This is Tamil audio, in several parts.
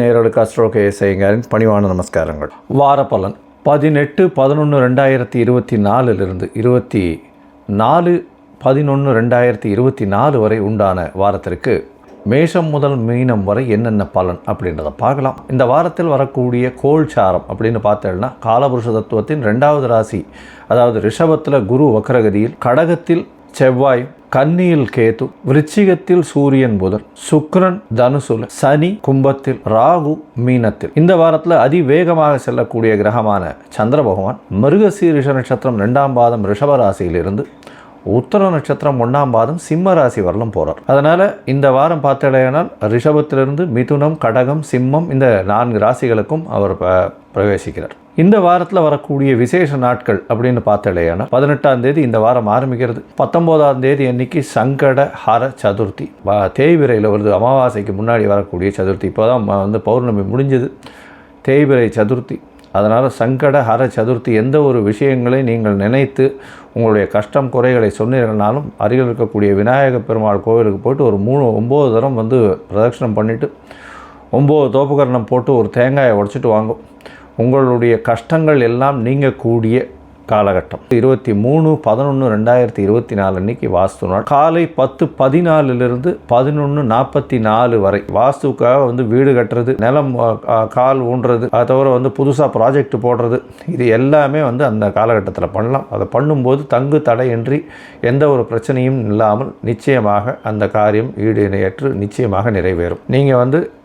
நேரலுக்கு அஸ்ட்ரோகே செய்யுங்காரின் பணிவான நமஸ்காரங்கள். வார பலன் பதினெட்டு பதினொன்று ரெண்டாயிரத்தி இருபத்தி நாலுலேருந்து இருபத்தி நாலு பதினொன்று ரெண்டாயிரத்தி இருபத்தி நாலு வரை உண்டான வாரத்திற்கு மேஷம் முதல் மீனம் வரை என்னென்ன பலன் அப்படின்றத பார்க்கலாம். இந்த வாரத்தில் வரக்கூடிய கோல்சாரம் அப்படின்னு பார்த்தோம்னா காலபுருஷ தத்துவத்தின் ரெண்டாவது ராசி அதாவது ரிஷபத்தில் குரு வக்ரகதியில் கடகத்தில் செவ்வாய் கன்னியில் கேது விருச்சிகத்தில் சூரியன் புதன் சுக்ரன் தனுசுல சனி கும்பத்தில் ராகு மீனத்தில். இந்த வாரத்தில் அதிவேகமாக செல்லக்கூடிய கிரகமான சந்திர பகவான் மிருகசீரிஷ நட்சத்திரம் ரெண்டாம் பாதம் ரிஷபராசியிலிருந்து உத்தர நட்சத்திரம் ஒன்றாம் பாதம் சிம்ம ராசி வரலும் போகிறார் அதனால் இந்த வாரம் பார்த்தடையானால் ரிஷபத்திலிருந்து மிதுனம் கடகம் சிம்மம் இந்த நான்கு ராசிகளுக்கும் அவர் ப- பிரவேசிக்கிறார். இந்த வாரத்தில் வரக்கூடிய விசேஷ நாட்கள் அப்படின்னு பார்த்தலையானா பதினெட்டாம் தேதி இந்த வாரம் ஆரம்பிக்கிறது. பத்தொம்போதாம் தேதி அன்னைக்கு சங்கட ஹர சதுர்த்தி. தேய்விரையில் தேய்பிரையில் வருது. அமாவாசைக்கு முன்னாடி வரக்கூடிய சதுர்த்தி. இப்போ தான் வந்து பௌர்ணமி முடிஞ்சது. தேய்பிரை சதுர்த்தி. அதனால் சங்கட ஹர சதுர்த்தி எந்த ஒரு விஷயங்களை நீங்கள் நினைத்து உங்களுடைய கஷ்டம் குறைகளை சொன்னீர்கள்னாலும் அருகில் இருக்கக்கூடிய விநாயக பெருமாள் கோவிலுக்கு போயிட்டு ஒரு மூணு ஒம்பது தரம் வந்து பிரதட்சணம் பண்ணிவிட்டு ஒம்பது தோப்புக்கரணம் போட்டு ஒரு தேங்காயை உடச்சிட்டு வாங்கும். உங்களுடைய கஷ்டங்கள் எல்லாம் நீங்கக்கூடிய காலகட்டம். இருபத்தி மூணு பதினொன்று ரெண்டாயிரத்தி இருபத்தி நாலு அன்னைக்கு வாஸ்து நாள். காலை பத்து பதினாலுலேருந்து பதினொன்று நாற்பத்தி நாலு வரை வாஸ்துக்காக வந்து வீடு கட்டுறது நிலம் கால் ஊன்றது அதை தவிர வந்து புதுசாக ப்ராஜெக்ட் போடுறது இது எல்லாமே வந்து அந்த காலகட்டத்தில் பண்ணலாம். அதை பண்ணும்போது தங்கு தடையின்றி எந்த ஒரு பிரச்சனையும் இல்லாமல் நிச்சயமாக அந்த காரியம் ஈடு நிச்சயமாக நிறைவேறும். நீங்கள் வந்து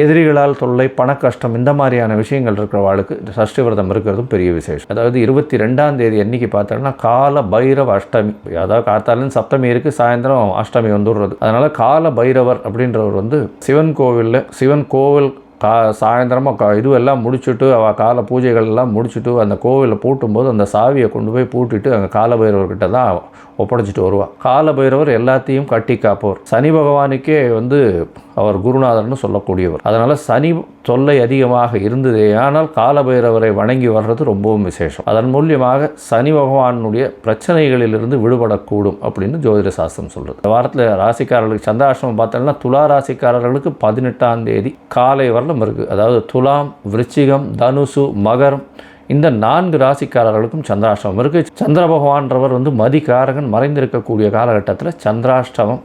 எதிரிகளால் தொல்லை பணக்கஷ்டம் இந்த மாதிரியான விஷயங்கள் இருக்கிறவாளுக்கு இந்த சஷ்டி விரதம் இருக்கிறதும் பெரிய விசேஷம். அதாவது இருபத்தி ரெண்டாம் தேதி அன்னைக்கு பார்த்தோம்னா கால பைரவ அஷ்டமி. அதாவது காத்தாலும் சப்தமி இருக்குது சாயந்தரம் அஷ்டமி வந்துடுறது. அதனால் கால பைரவர் அப்படின்றவர் வந்து சிவன் கோவிலில் சிவன் கோவில் கா சாயந்தரமாக கா இதுவெல்லாம் முடிச்சுட்டு அவ கால பூஜைகள் எல்லாம் முடிச்சுட்டு அந்த கோவிலை பூட்டும்போது அந்த சாவியை கொண்டு போய் பூட்டிட்டு அங்கே காலபைரவர்கிட்ட தான் ஒப்படைச்சிட்டு வருவாள் காலபைரவர் எல்லாத்தையும் கட்டி காப்பவர். சனி பகவானுக்கே வந்து அவர் குருநாதர்னு சொல்லக்கூடியவர். அதனால் சனி தொல்லை அதிகமாக இருந்ததே ஆனால் காலபைரவரை வணங்கி வர்றது ரொம்பவும் விசேஷம். அதன் மூலியமாக சனி பகவானுடைய பிரச்சனைகளிலிருந்து விடுபடக்கூடும் அப்படின்னு ஜோதிட சாஸ்திரம் சொல்கிறது இந்த வாரத்தில் ராசிக்காரர்களுக்கு சந்திராஷ்டமம் பார்த்தோம்னா துலா ராசிக்காரர்களுக்கு பதினெட்டாம் தேதி காலை வரலும் இருக்குது அதாவது துலாம் விருச்சிகம் தனுசு மகரம் இந்த நான்கு ராசிக்காரர்களுக்கும் சந்திராஷ்டமம் இருக்குது சந்திர பகவான்றவர் வந்து மதிகாரகன் மறைந்திருக்கக்கூடிய காலகட்டத்தில் சந்திராஷ்டமம்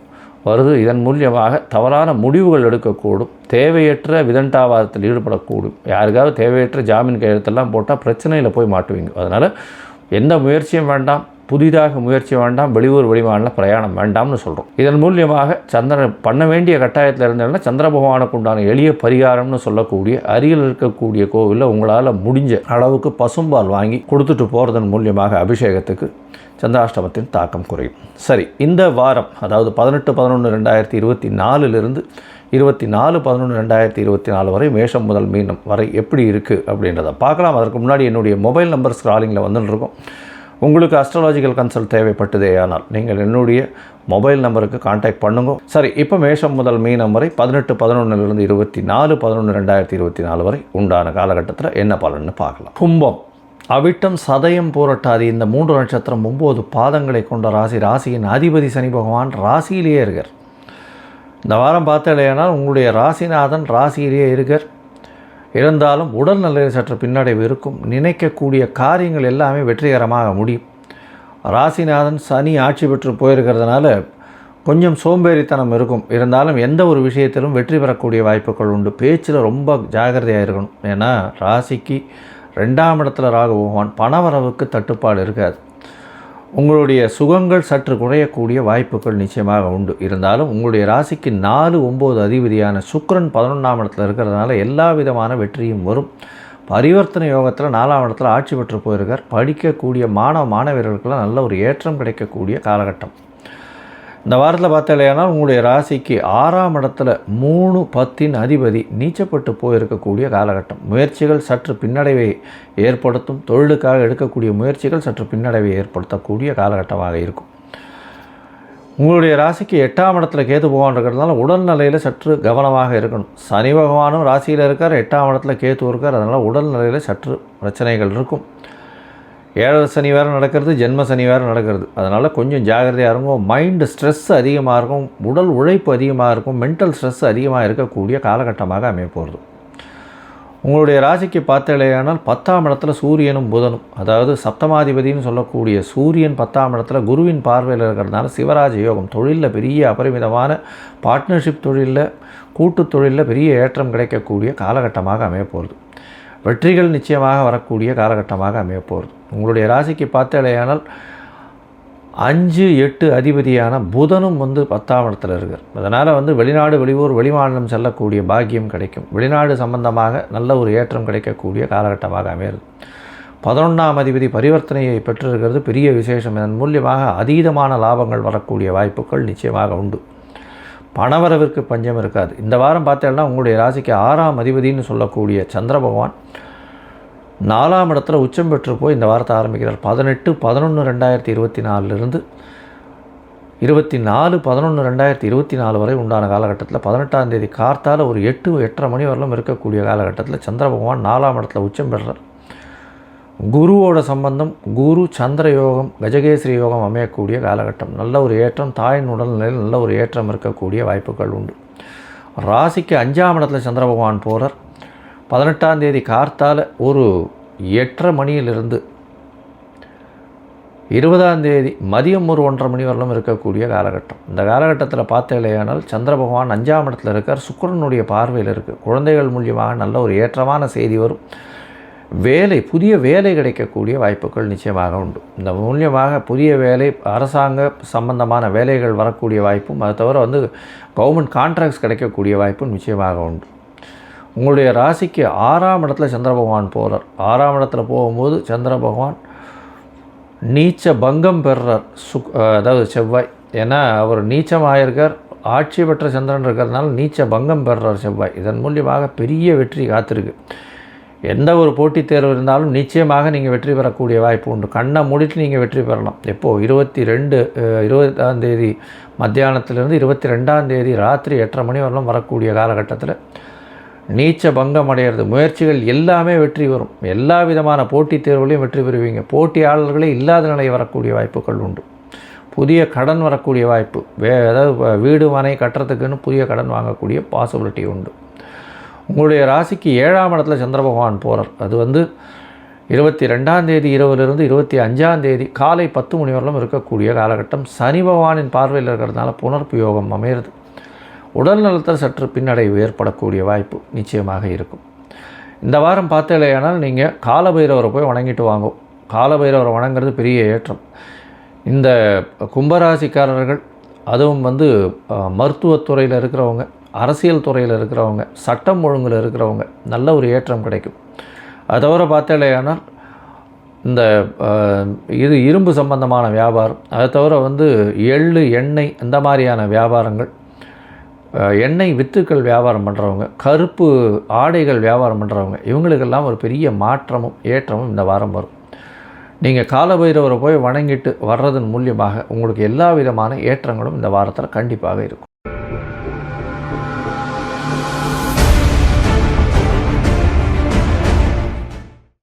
வருது. இதன் மூலியமாக தவறான முடிவுகள் எடுக்கக்கூடும். தேவையற்ற விதண்டாவாதத்தில் ஈடுபடக்கூடும். யாருக்காவது தேவையற்ற ஜாமீன் கையெழுத்தெல்லாம் போட்டால் பிரச்சனையில் போய் மாட்டுவீங்க. அதனால் எந்த முயற்சியும் வேண்டாம். புதிதாக முயற்சி வேண்டாம் வெளியூர் வெளிமாநில பிரயாணம் வேண்டாம்னு சொல்கிறோம் இதன் மூலியமாக சந்திரன் பண்ண வேண்டிய கட்டாயத்தில் இருந்ததுன்னா சந்திர பகவானுக்கு உண்டான எளிய பரிகாரம்னு சொல்லக்கூடிய அருகில் இருக்கக்கூடிய கோவிலில் உங்களால் முடிஞ்ச அளவுக்கு பசும்பால் வாங்கி கொடுத்துட்டு போகிறதன் மூலியமாக அபிஷேகத்துக்கு சந்திராஷ்டமத்தின் தாக்கம் குறையும். சரி இந்த வாரம் அதாவது பதினெட்டு பதினொன்று ரெண்டாயிரத்தி இருபத்தி நாலுலேருந்து இருபத்தி நாலு பதினொன்று ரெண்டாயிரத்தி இருபத்தி நாலு வரை மேஷம் முதல் மீனம் வரை எப்படி இருக்குது அப்படின்றத பார்க்கலாம். அதற்கு முன்னாடி என்னுடைய மொபைல் நம்பர் ஸ்க்ராலிங்கில் வந்துட்டுருக்கோம் உங்களுக்கு அஸ்ட்ராலாஜிக்கல் கன்சல்ட் தேவைப்பட்டதே ஆனால் நீங்கள் என்னுடைய மொபைல் நம்பருக்கு காண்டாக்ட் பண்ணுங்க. சரி இப்போ மேஷம் முதல் மீனம் வரை பதினெட்டு பதினொன்றுலேருந்து இருபத்தி நாலு பதினொன்று ரெண்டாயிரத்தி இருபத்தி நாலு வரை உண்டான காலகட்டத்தில் என்ன பலன்னு பார்க்கலாம். கும்பம். அவிட்டம் சதயம் போரட்டாது இந்த மூன்று நட்சத்திரம் ஒம்பது பாதங்களை கொண்ட ராசி ராசியின் அதிபதி சனி பகவான் ராசியிலேயே இருக்கார். இந்த வாரம் பார்த்தலையானால் உங்களுடைய ராசிநாதன் ராசியிலேயே இருக்கார். இருந்தாலும் உடல்நிலையில் சற்று பின்னடைவு இருக்கும். நினைக்கக்கூடிய காரியங்கள் எல்லாமே வெற்றிகரமாக முடியும். ராசிநாதன் சனி ஆட்சி பெற்று போயிருக்கிறதுனால கொஞ்சம் சோம்பேறித்தனம் இருக்கும். இருந்தாலும் எந்த ஒரு விஷயத்திலும் வெற்றி பெறக்கூடிய வாய்ப்புகள் உண்டு. பேச்சில் ரொம்ப ஜாகிரதையாக இருக்கணும். ஏன்னா ராசிக்கு ரெண்டாம் இடத்துல ராகு பகவான் பணவரவுக்கு தட்டுப்பாடு இருக்காது. உங்களுடைய சுகங்கள் சற்று குறையக்கூடிய வாய்ப்புகள் நிச்சயமாக உண்டு. இருந்தாலும் உங்களுடைய ராசிக்கு நாலு ஒம்பது அதிபதியான சுக்ரன் பதினொன்றாம் இடத்துல இருக்கிறதுனால எல்லா விதமான வெற்றியும் வரும். பரிவர்த்தனை யோகத்தில் நாலாம் இடத்துல ஆட்சி பெற்று போயிருக்கார். படிக்கக்கூடிய மாணவ மாணவர்களுக்கெல்லாம் நல்ல ஒரு ஏற்றம் கிடைக்கக்கூடிய காலகட்டம். இந்த வாரத்தில் பார்த்தாலேனா உங்களுடைய ராசிக்கு ஆறாம் இடத்துல மூணு பத்தின் அதிபதி நீச்சப்பட்டு போயிருக்கக்கூடிய காலகட்டம். முயற்சிகள் சற்று பின்னடைவை ஏற்படுத்தும். தொழிலுக்காக எடுக்கக்கூடிய முயற்சிகள் சற்று பின்னடைவை ஏற்படுத்தக்கூடிய காலகட்டமாக இருக்கும். உங்களுடைய ராசிக்கு எட்டாம் இடத்துல கேது பகவான் இருக்கிறதுனால உடல்நிலையில் சற்று கவனமாக இருக்கணும். சனி பகவானும் ராசியில் இருக்கார் எட்டாம் இடத்துல கேத்து இருக்கார் அதனால் உடல்நிலையில் சற்று பிரச்சனைகள் இருக்கும். ஏழரை சனி வேறு நடக்கிறது ஜென்ம சனி வேறு நடக்கிறது. அதனால் கொஞ்சம் ஜாகிரதையாக இருக்கும் மைண்டு ஸ்ட்ரெஸ் அதிகமாக இருக்கும். உடல் உழைப்பு அதிகமாக இருக்கும். மென்டல் ஸ்ட்ரெஸ் அதிகமாக இருக்கக்கூடிய காலகட்டமாக அமையப்போகிறது உங்களுடைய ராசிக்கு பார்த்தலையானால் பத்தாம் இடத்துல சூரியனும் புதனும். அதாவது சப்தமாதிபதினு சொல்லக்கூடிய சூரியன் பத்தாம் இடத்துல குருவின் பார்வையில் இருக்கிறதுனால சிவராஜ யோகம் தொழிலில் பெரிய அபரிமிதமான பார்ட்னர்ஷிப் தொழிலில் கூட்டு தொழிலில் பெரிய ஏற்றம் கிடைக்கக்கூடிய காலகட்டமாக அமையப்போகிறது வெற்றிகள் நிச்சயமாக வரக்கூடிய காலகட்டமாக அமையப்போகிறது உங்களுடைய ராசிக்கு பார்த்தாலேயானால் அஞ்சு எட்டு அதிபதியான புதனும் வந்து பத்தாம் இடத்துல இருக்கார். அதனால் வந்து வெளிநாடு வெளியூர் வெளிமாநிலம் செல்லக்கூடிய பாக்கியம் கிடைக்கும். வெளிநாடு சம்பந்தமாக நல்ல ஒரு ஏற்றம் கிடைக்கக்கூடிய காலகட்டமாக அமையிறது பதினொன்றாம் அதிபதி பரிவர்த்தனையை பெற்றிருக்கிறது. பெரிய விசேஷம். இதன் மூலியமாக அதீதமான லாபங்கள் வரக்கூடிய வாய்ப்புகள் நிச்சயமாக உண்டு. பணவரவிற்கு பஞ்சம் இருக்காது. இந்த வாரம் பார்த்தேன்னா உங்களுடைய ராசிக்கு ஆறாம் அதிபதினு சொல்லக்கூடிய சந்திர பகவான் நாலாம் இடத்துல உச்சம் பெற்று போய் இந்த வாரத்தை ஆரம்பிக்கிறார். பதினெட்டு பதினொன்று ரெண்டாயிரத்தி இருபத்தி நாலுலேருந்து இருபத்தி நாலு பதினொன்று ரெண்டாயிரத்தி இருபத்தி நாலு வரை உண்டான காலகட்டத்தில் பதினெட்டாம் தேதி கார்த்தால் ஒரு எட்டு எட்டரை மணி வரலும் இருக்கக்கூடிய காலகட்டத்தில் சந்திர பகவான் நாலாம் இடத்துல உச்சம் பெறுறார். குருவோட சம்பந்தம் குரு சந்திர யோகம் கஜகேசரி யோகம் அமையக்கூடிய காலகட்டம். நல்ல ஒரு ஏற்றம் தாயின் உடல்நிலையில் நல்ல ஒரு ஏற்றம் இருக்கக்கூடிய வாய்ப்புகள் உண்டு. ராசிக்கு அஞ்சாம் இடத்துல சந்திர பகவான் போகிறார் பதினெட்டாம் தேதி கார்த்தால் ஒரு எட்டரை மணியிலிருந்து இருபதாம் தேதி மதியம் ஒரு ஒன்றரை மணி வரலும் இருக்கக்கூடிய காலகட்டம். இந்த காலகட்டத்தில் பார்த்தேலையானால் சந்திர பகவான் அஞ்சாம் இடத்துல இருக்கார். சுக்கரனுடைய பார்வையில் இருக்குது குழந்தைகள் மூலியமாக நல்ல ஒரு ஏற்றமான செய்தி வரும். வேலை புதிய வேலை கிடைக்கக்கூடிய வாய்ப்புகள் நிச்சயமாக உண்டு. இந்த மூலியமாக புதிய வேலை அரசாங்க சம்பந்தமான வேலைகள் வரக்கூடிய வாய்ப்பும் அதை தவிர வந்து கவர்மெண்ட் கான்ட்ராக்ட்ஸ் கிடைக்கக்கூடிய வாய்ப்பும் நிச்சயமாக உண்டு. உங்களுடைய ராசிக்கு ஆறாம் இடத்துல சந்திர பகவான் போகிறார் ஆறாம் இடத்துல போகும்போது சந்திர பகவான் நீச்ச பங்கம் பெறுறார். சுக் அதாவது செவ்வாய். ஏன்னா அவர் நீச்சமாயிருக்கார். ஆட்சி பெற்ற சந்திரன் இருக்கிறதுனால நீச்ச பங்கம் பெறுறார் செவ்வாய். இதன் மூலியமாக பெரிய வெற்றி காத்திருக்கு. எந்த ஒரு போட்டித் தேர்வு இருந்தாலும் நிச்சயமாக நீங்கள் வெற்றி பெறக்கூடிய வாய்ப்பு உண்டு. கண்ணை மூடிட்டு நீங்கள் வெற்றி பெறலாம். எப்போது இருபத்தி ரெண்டு இருபதாம் தேதி மத்தியானத்திலிருந்து இருபத்தி ரெண்டாம் தேதி ராத்திரி எட்டரை மணி வரலாம் வரக்கூடிய காலகட்டத்தில். நீச்ச பங்கம் அடைகிறது முயற்சிகள் எல்லாமே வெற்றி வரும் எல்லா விதமான போட்டித் தேர்வுகளையும் வெற்றி பெறுவீங்க. போட்டியாளர்களே இல்லாத நிலை வரக்கூடிய வாய்ப்புகள் உண்டு. புதிய கடன் வரக்கூடிய வாய்ப்பு. வே அதாவது வீடு மனை கட்டுறதுக்குன்னு புதிய கடன் வாங்கக்கூடிய பாசிபிலிட்டி உண்டு. உங்களுடைய ராசிக்கு ஏழாம் இடத்துல சந்திர பகவான் போகிறார் அது வந்து இருபத்தி ரெண்டாம் தேதி இரவுலேருந்து இருபத்தி அஞ்சாம் தேதி காலை பத்து மணி வரலும் இருக்கக்கூடிய காலகட்டம். சனி பகவானின் பார்வையில் இருக்கிறதுனால புனர்ப்பு யோகம் அமையிறது. உடல் நலத்தில் சற்று பின்னடைவு ஏற்படக்கூடிய வாய்ப்பு நிச்சயமாக இருக்கும். இந்த வாரம் பார்த்தலையானால் நீங்கள் காலபைரவரை போய் வணங்கிட்டு வாங்கும் காலபைரவரை வணங்குறது பெரிய ஏற்றம். இந்த கும்பராசிக்காரர்கள் அதுவும் வந்து மருத்துவத்துறையில் இருக்கிறவங்க அரசியல் துறையில் இருக்கிறவங்க சட்டம் ஒழுங்கில் இருக்கிறவங்க நல்ல ஒரு ஏற்றம் கிடைக்கும். அது தவிர பார்த்தாலேயானால் இந்த இது இரும்பு சம்பந்தமான வியாபாரம். அதை தவிர வந்து எள்ளு எண்ணெய் இந்த மாதிரியான வியாபாரங்கள் எண்ணெய் வித்துக்கள் வியாபாரம் பண்ணுறவங்க கருப்பு ஆடைகள் வியாபாரம் பண்ணுறவங்க இவங்களுக்கெல்லாம் ஒரு பெரிய மாற்றமும் ஏற்றமும் இந்த வாரம் வரும். நீங்கள் காலபைரவரை போய் வணங்கிட்டு வர்றதன் மூலியமாக உங்களுக்கு எல்லா விதமான ஏற்றங்களும் இந்த வாரத்தில் கண்டிப்பாக இருக்கும்.